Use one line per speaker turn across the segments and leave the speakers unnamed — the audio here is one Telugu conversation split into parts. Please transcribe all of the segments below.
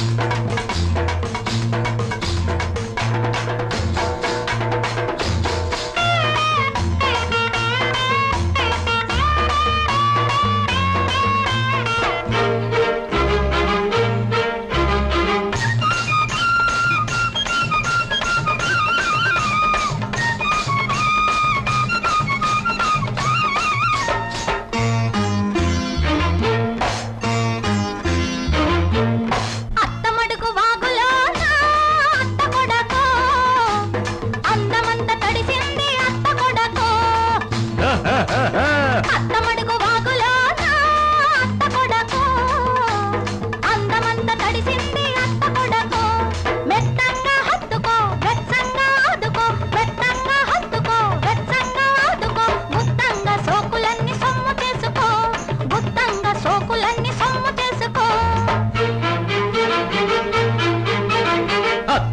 అత్తమడుగు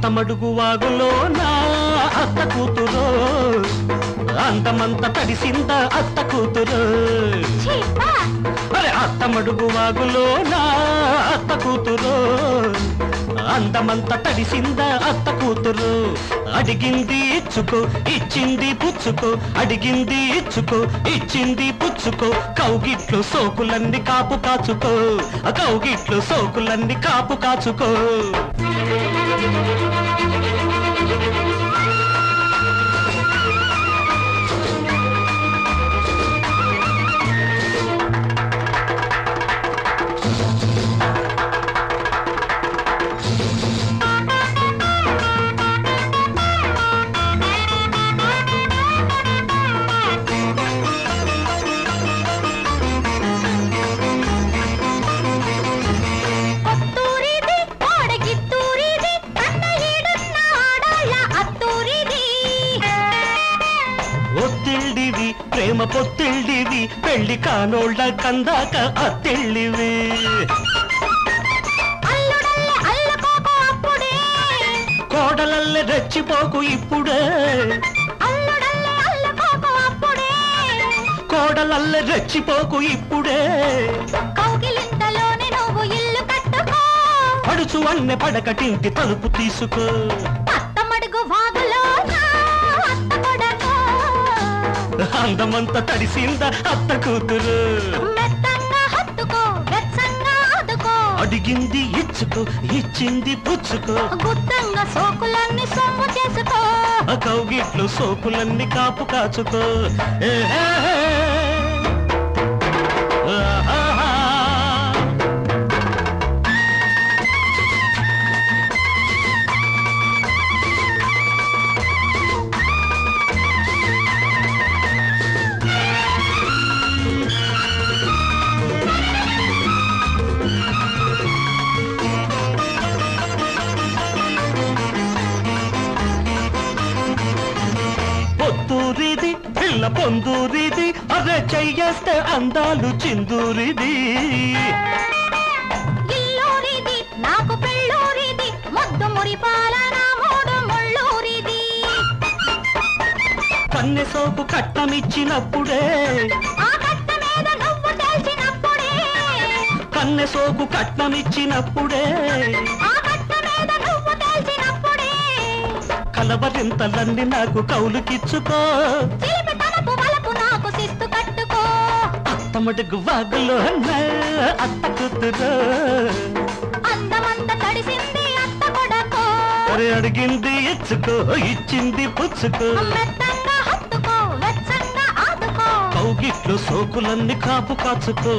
అత్తమడుగు వాగులో నా అత్త
కూతురు. అందమంత తడిసింద అత్త కూతురు. అరే అత్తమడుగు వాగులో నా అత్త కూతురు. అందమంత తడిసిందా అత్త కూతురు? అడిగింది ఇచ్చుకో ఇచ్చింది పుచ్చుకో అడిగింది ఇచ్చుకో ఇచ్చింది పుచ్చుకో. కౌగిట్లు సోకులన్నీ కాపు కాచుకో. కౌగిట్లు సోకులన్నీ కాపు కాచుకో. పొత్తిళ్ళివి పెళ్ళి కానోళ్ళ కందాక అత్తిళ్ళివి. కోడలల్లె రెచ్చిపోకు ఇప్పుడే. కోడలల్లె రెచ్చిపోకు ఇప్పుడే.
కౌగిలింతలోనే నువ్వు ఇల్లు కట్టుకో.
పడుచు అన్నె పడకటింటి తలుపు తీసుకో. అందమంత తడిసింద అత్త కూతురు? అడిగింది ఇచ్చుకో ఇచ్చింది పుచ్చుకో.
గుత్తంగా సోకులన్నీ సొమ్ము చేసుకో.
కౌగిట్లు సోకులన్నీ కాపు కాచుకో. ఏహే. పొత్తూరిది పిల్ల పొందూరిది అరే చెయ్యేస్తే అందాలు చిందూరిది.
నాకు పెళ్ళూరిది ముద్దు మురిపాల
కన్నె సోపు కట్టమిచ్చినప్పుడే కన్నె సోకు కట్నమిచ్చినప్పుడే. కలవరింతలన్నీ నాకు కౌలుకిచ్చుకో. అత్తమడుగు వాగులో అత్త కూతురు. అడిగింది ఇచ్చుకో ఇచ్చింది పుచ్చుకో. కౌగిట్లు సోకులన్నీ కాపు కాచుకో.